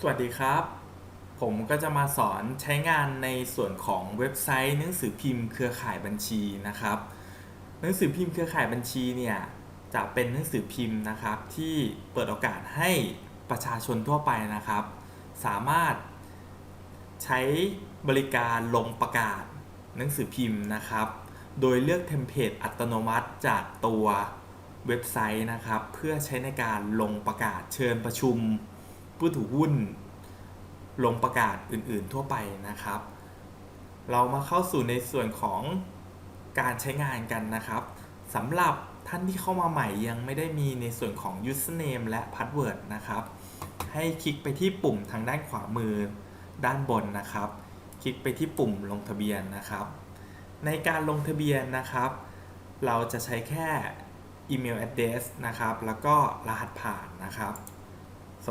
สวัสดีครับ ผมก็จะมาสอนใช้งานในส่วนของเว็บไซต์หนังสือพิมพ์เครือข่ายบัญชีนะครับ หนังสือพิมพ์เครือข่ายบัญชีเนี่ยจะเป็นหนังสือพิมพ์นะครับที่เปิดโอกาสให้ประชาชนทั่วไปนะครับ สามารถใช้บริการลงประกาศหนังสือพิมพ์นะครับ โดยเลือกเทมเพลตอัตโนมัติจากตัวเว็บไซต์นะครับ เพื่อใช้ในการลงประกาศเชิญประชุม ผู้ถือหุ้น ลงประกาศอื่นๆทั่วไปนะครับ เรามาเข้าสู่ในส่วนของการใช้งานกันนะครับสำหรับท่านที่เข้ามาใหม่ยังไม่ได้มีในส่วนของ username และ password นะครับ ให้คลิกไปที่ปุ่มทางด้านขวามือด้านบนนะครับ คลิกไปที่ปุ่มลงทะเบียนนะครับ ในการลงทะเบียนนะครับ เราจะใช้แค่อีเมล address นะครับ แล้วก็รหัสผ่านนะครับ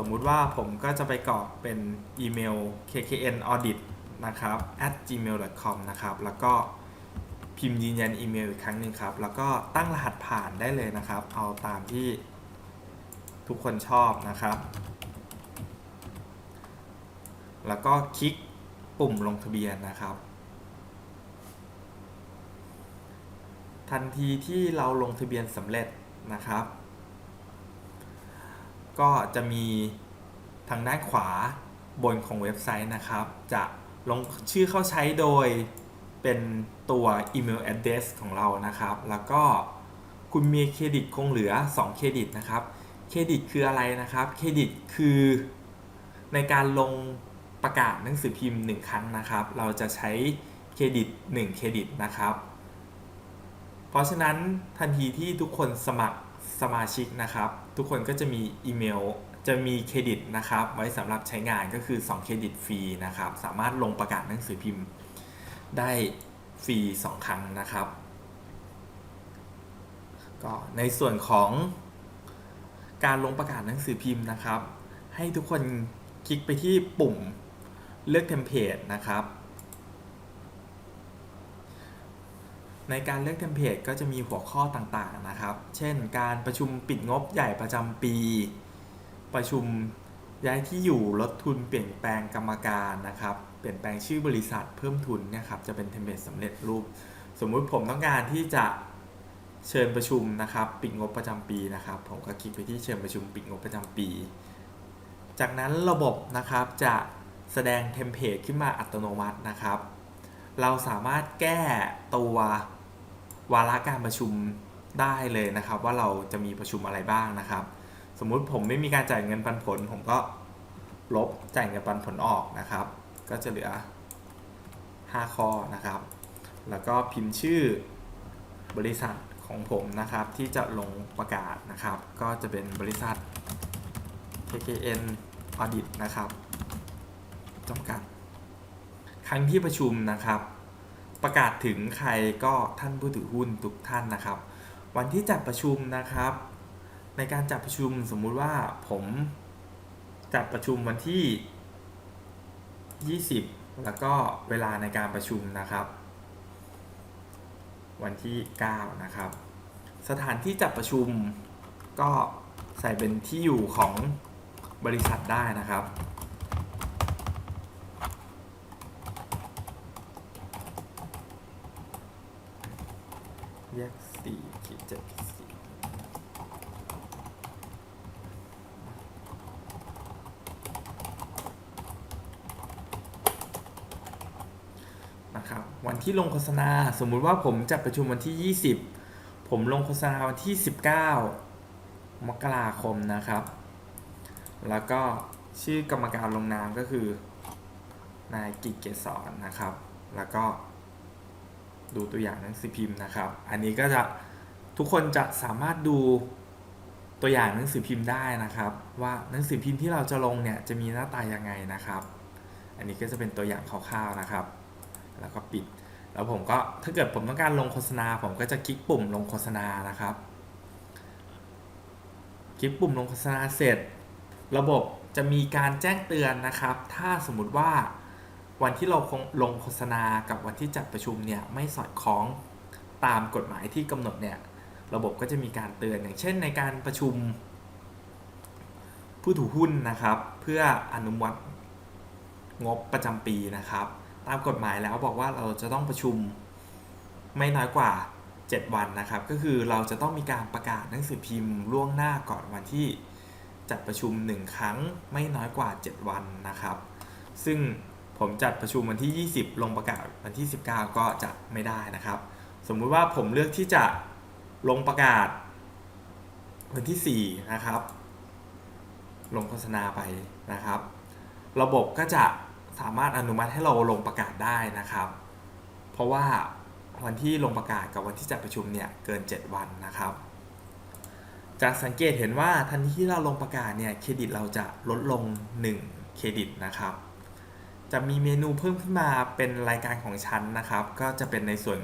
สมมุติว่าผมก็จะไปกรอกเป็นอีเมล kknaudit นะครับ at gmail.com นะครับ แล้วก็พิมพ์ยืนยันอีเมลอีกครั้งหนึ่งครับ แล้วก็ตั้งรหัสผ่านได้เลยนะครับ เอาตามที่ทุกคนชอบนะครับ แล้วก็คลิกปุ่มลงทะเบียนนะครับ ทันทีที่เราลงทะเบียนสำเร็จนะครับ ก็จะมีทางด้านขวาบนของเว็บไซต์นะครับ จะลงชื่อเข้าใช้โดยเป็นตัวอีเมล address ของเรานะครับ แล้วก็คุณมีเครดิตคงเหลือ 2 เครดิตนะครับ เครดิตคืออะไรนะครับ เครดิตคือในการลงประกาศหนังสือพิมพ์ 1 ครั้งนะครับ เราจะใช้เครดิต 1 เครดิตนะครับ เพราะฉะนั้นทันทีที่ทุกคนสมัคร สมาชิกนะครับ ทุกคนก็จะมีอีเมลจะมีเครดิตนะครับ ไว้สำหรับใช้งานก็คือ 2 เครดิตฟรีนะครับ สามารถลงประกาศหนังสือพิมพ์ ได้ฟรี 2 ครั้งนะครับก็ในส่วนของการลงประกาศหนังสือพิมพ์นะครับ ให้ทุกคนคลิกไปที่ปุ่มเลือกเทมเพลตนะครับ ในการเลือกเทมเพลตก็จะมีหัวข้อต่างๆนะครับ เช่น การประชุมปิดงบใหญ่ประจำปี ประชุมย้ายที่อยู่ลดทุนเปลี่ยนแปลงกรรมการนะครับ เปลี่ยนแปลงชื่อบริษัทเพิ่มทุนเนี่ยครับจะเป็นเทมเพลตสำเร็จรูป สมมุติผมต้องการที่จะเชิญประชุมนะครับ ปิดงบประจำปีนะครับ ผมก็คลิกไปที่เชิญประชุมปิดงบประจำปี จากนั้นระบบนะครับจะแสดงเทมเพลตขึ้นมาอัตโนมัตินะครับ เราสามารถแก้ตัว วาระการประชุมได้เลยนะครับ ว่าเราจะมีประชุมอะไรบ้างนะครับ สมมุติผมไม่มีการจ่ายเงินปันผล ผมก็ลบจ่ายเงินปันผลออกนะครับ ก็จะเหลือ 5 ข้อนะครับ แล้วก็พิมพ์ชื่อบริษัทของผมนะครับที่จะลงประกาศนะครับ ก็จะเป็นบริษัท KKN Audit นะครับจำกัด ครั้งที่ประชุมนะครับ ประกาศถึงใครก็ท่านผู้ถือหุ้นทุกท่านนะครับ วันที่จัดประชุมนะครับ ในการจัดประชุมสมมุติว่าผมจัดประชุมวันที่ 20 แล้วก็เวลาในการประชุมนะครับ วันที่ 9 นะครับ สถานที่จัดประชุมก็ใส่เป็นที่อยู่ของบริษัทได้นะครับ แยกสี่ขีดเจ็ดขีดสี่นะครับวันที่ลงโฆษณาสมมุติว่าผมจัดประชุมวันที่ 20 ผมลงโฆษณาวันที่ 19 มกราคมนะครับ แล้วก็ชื่อกรรมการลงนามก็คือนายกิจเกษรนะครับ แล้วก็ ดูตัวอย่างหนังสือพิมพ์นะครับ อันนี้ก็จะทุกคนจะสามารถดูตัวอย่างหนังสือพิมพ์ได้นะครับ ว่าหนังสือพิมพ์ที่เราจะลงเนี่ยจะมีหน้าตายังไงนะครับ อันนี้ก็จะเป็นตัวอย่างคร่าวๆนะครับ แล้วก็ปิด แล้วผมก็ถ้าเกิดผมต้องการลงโฆษณา ผมก็จะคลิกปุ่มลงโฆษณานะครับ คลิกปุ่มลงโฆษณาเสร็จ ระบบจะมีการแจ้งเตือนนะครับ ถ้าสมมติว่า วันที่เราลงโฆษณากับวันที่จัดประชุมเนี่ยไม่สอดคล้องตามกฎหมายที่กำหนดเนี่ยระบบก็จะมีการเตือนอย่างเช่นในการประชุม ผู้ถือหุ้นนะครับ เพื่ออนุมัติงบประจำปีนะครับ ตามกฎหมายแล้วบอกว่าเราจะต้องประชุมไม่น้อยกว่า 7 วันนะครับ ก็คือเราจะต้องมีการประกาศหนังสือพิมพ์ล่วงหน้าก่อนวันที่จัดประชุม 1 ครั้งไม่น้อยกว่า 7 วันนะครับ ซึ่ง ผมจัดประชุมวันที่ 20 ลงประกาศวันที่ 19 ก็จะไม่ได้นะครับ สมมุติว่าผมเลือกที่จะลงประกาศ วันที่ 4 นะครับ ลงโฆษณาไปนะครับ ระบบก็จะสามารถอนุมัติให้เราลงประกาศได้นะครับ เพราะว่าวันที่ลงประกาศกับวันที่จัดประชุมเนี่ยเกิน 7 วันนะครับจากสังเกตเห็นว่าทันทีที่เราลงประกาศเนี่ยเครดิตเราจะลดลง 1 เครดิตนะครับ จะมีเมนูเพิ่มขึ้นมาเป็นรายการของชั้นนะครับ ก็จะเป็นในส่วน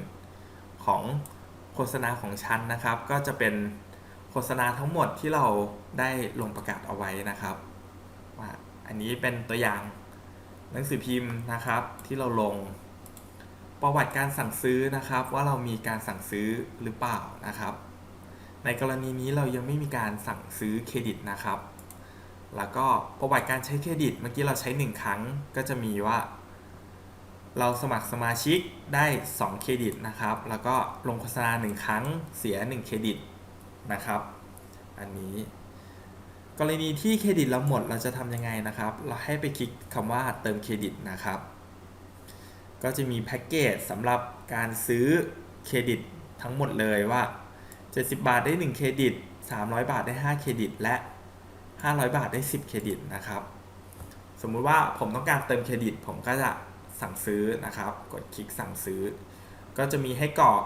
ของโฆษณาของชั้นนะครับ ก็จะเป็นโฆษณาทั้งหมดที่เราได้ลงประกาศเอาไว้นะครับว่าอันนี้เป็นตัวอย่างหนังสือพิมพ์นะครับที่เราลงประวัติการสั่งซื้อนะครับ ว่าเรามีการสั่งซื้อหรือเปล่านะครับ ในกรณีนี้เรายังไม่มีการสั่งซื้อเครดิตนะครับ แล้วก็ประวัติการใช้เครดิตเมื่อกี้เราใช้ 1 ครั้งก็จะมีว่า เราสมัครสมาชิกได้ 2 เครดิตนะครับ แล้วก็ลงโฆษณา 1 ครั้งเสีย 1 เครดิตนะครับ อันนี้กรณีที่เครดิตเราหมดเราจะทำยังไงนะครับ เราให้ไปคลิกคำว่าเติมเครดิตนะครับ ก็จะมีแพ็กเกจสำหรับการซื้อเครดิตทั้งหมดเลยว่า 70 บาทได้ 1 เครดิต 300 บาทได้ 5 เครดิต และ 500 บาทได้ 10 เครดิตนะครับ สมมุติว่าผมต้องการเติมเครดิต ผมก็จะสั่งซื้อนะครับ กดคลิกสั่งซื้อ ก็จะมีให้กรอก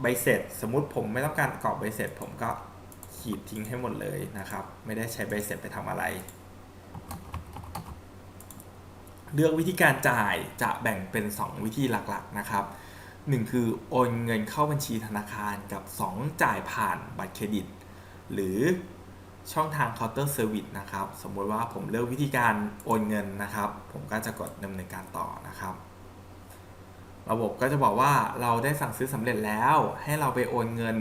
ใบเสร็จ สมมุติผมไม่ต้องการกรอกใบเสร็จ ผมก็ขีดทิ้งให้หมดเลยนะครับ ไม่ได้ใช้ใบเสร็จไปทำอะไร เลือกวิธีการจ่ายจะแบ่งเป็น 2 วิธีหลักๆนะครับ 1 คือโอนเงินเข้าบัญชีธนาคารกับ 2 จ่ายผ่านบัตรเครดิต หรือ ช่องทางเคาน์เตอร์เซอร์วิสนะครับ สมมติว่าผมเลือกวิธีการโอนเงินนะครับ ผมก็จะกดดำเนินการต่อนะครับ ระบบก็จะบอกว่าเราได้สั่งซื้อสำเร็จแล้ว ให้เราไปโอนเงิน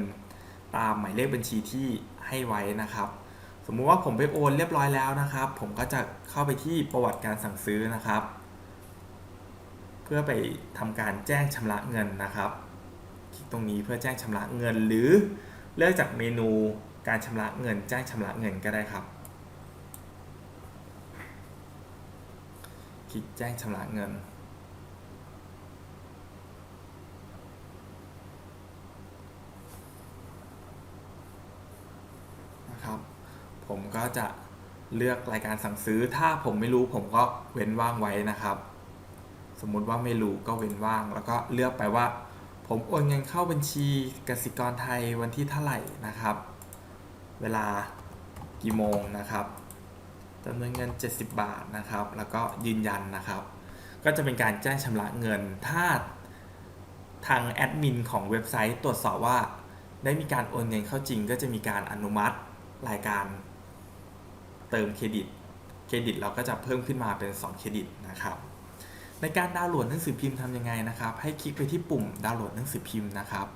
ตามหมายเลขบัญชีที่ให้ไว้นะครับ สมมุติว่าผมไปโอนเรียบร้อยแล้วนะครับ ผมก็จะเข้าไปที่ประวัติการสั่งซื้อนะครับ เพื่อไปทำการแจ้งชำระเงินนะครับ คลิกตรงนี้เพื่อแจ้งชำระเงินหรือเลือกจากเมนู การชำระเงินแจ้งชำระเงินก็ได้ครับ คลิกแจ้งชำระเงิน นะครับ ผมก็จะเลือกรายการสั่งซื้อ ถ้าผมไม่รู้ผมก็เว้นว่างไว้นะครับ สมมุติว่าไม่รู้ก็เว้นว่าง แล้วก็เลือกไปว่า ผมโอนเงินเข้าบัญชีกสิกรไทยวันที่เท่าไหร่นะครับ เวลากี่โมงนะครับจำนวนเงิน 70 บาทนะครับ แล้วก็ยืนยันนะครับ ก็จะเป็นการแจ้งชำระเงิน ถ้าทางแอดมินของเว็บไซต์ตรวจสอบว่า ได้มีการโอนเงินเข้าจริง ก็จะมีการอนุมัติรายการเติมเครดิต เครดิตเราก็จะเพิ่มขึ้นมาเป็น 2 เครดิตนะครับ ในการดาวน์โหลดหนังสือพิมพ์ทำยังไงนะครับ ให้คลิกไปที่ปุ่มดาวน์โหลดหนังสือพิมพ์นะครับ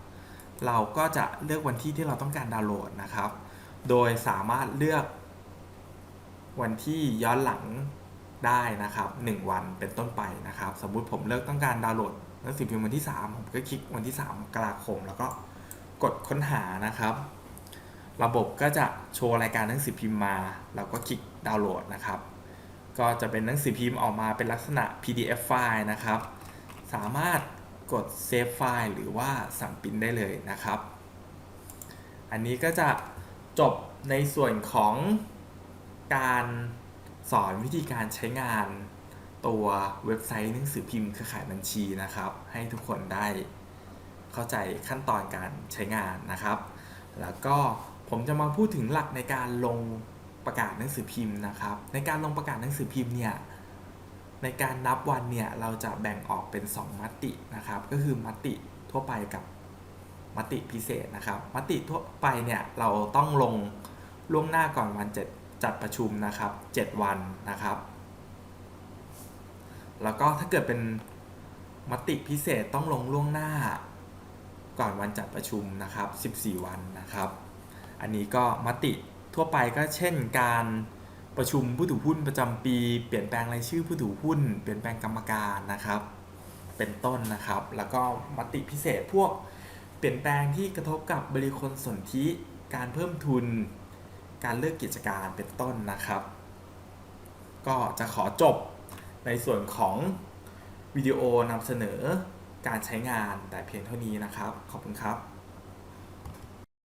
เราก็จะเลือกวันที่ที่เราต้องการดาวน์โหลดนะครับ โดยสามารถเลือกวันที่ย้อนหลังได้นะครับ 1 วันเป็นต้นไปนะครับ สมมุติผมเลือกต้องการดาวน์โหลดหนังสือพิมพ์วันที่ 3 ผมก็คลิกวันที่ 3 มกราคม แล้วก็กดค้นหานะครับ ระบบก็จะโชว์รายการหนังสือพิมพ์มา เราก็คลิกดาวน์โหลดนะครับ ก็จะเป็นหนังสือพิมพ์ออกมาเป็นลักษณะ PDF ไฟล์นะครับ สามารถกดเซฟไฟล์หรือว่าสั่งปริ้นได้เลยนะครับ อันนี้ก็จะ จบในส่วนของการสอนวิธีการใช้งานตัวเว็บไซต์หนังสือพิมพ์เครือข่ายบัญชีนะครับ ให้ทุกคนได้เข้าใจขั้นตอนการใช้งานนะครับ แล้วก็ผมจะมาพูดถึงหลักในการลงประกาศหนังสือพิมพ์นะครับ ในการลงประกาศหนังสือพิมพ์เนี่ยในการนับวันเนี่ยเราจะแบ่งออกเป็น 2 มตินะครับ ก็คือมติทั่วไปกับ มติพิเศษนะครับ มติทั่วไปเนี่ยเราต้องลงล่วงหน้าก่อนวันจัดจัดประชุมนะครับ 7 วันนะครับ แล้วก็ถ้าเกิดเป็นมติพิเศษต้องลงล่วงหน้า ก่อนวันจัดประชุมนะครับ 14 วันนะครับ อันนี้ก็มติทั่วไปก็เช่นการประชุมผู้ถือหุ้นประจำปี เปลี่ยนแปลงรายชื่อผู้ถือหุ้น เปลี่ยนแปลงกรรมการนะครับ เป็นต้นนะครับ แล้วก็มติพิเศษพวก ปลี่ยนแปลงที่กระทบกับบริคลสนธิการเพิ่มทุน การเลิกกิจการเป็นต้นนะครับ ก็จะขอจบในส่วนของวิดีโอนำเสนอการใช้งานแต่เพียงเท่านี้นะครับ ขอบคุณครับ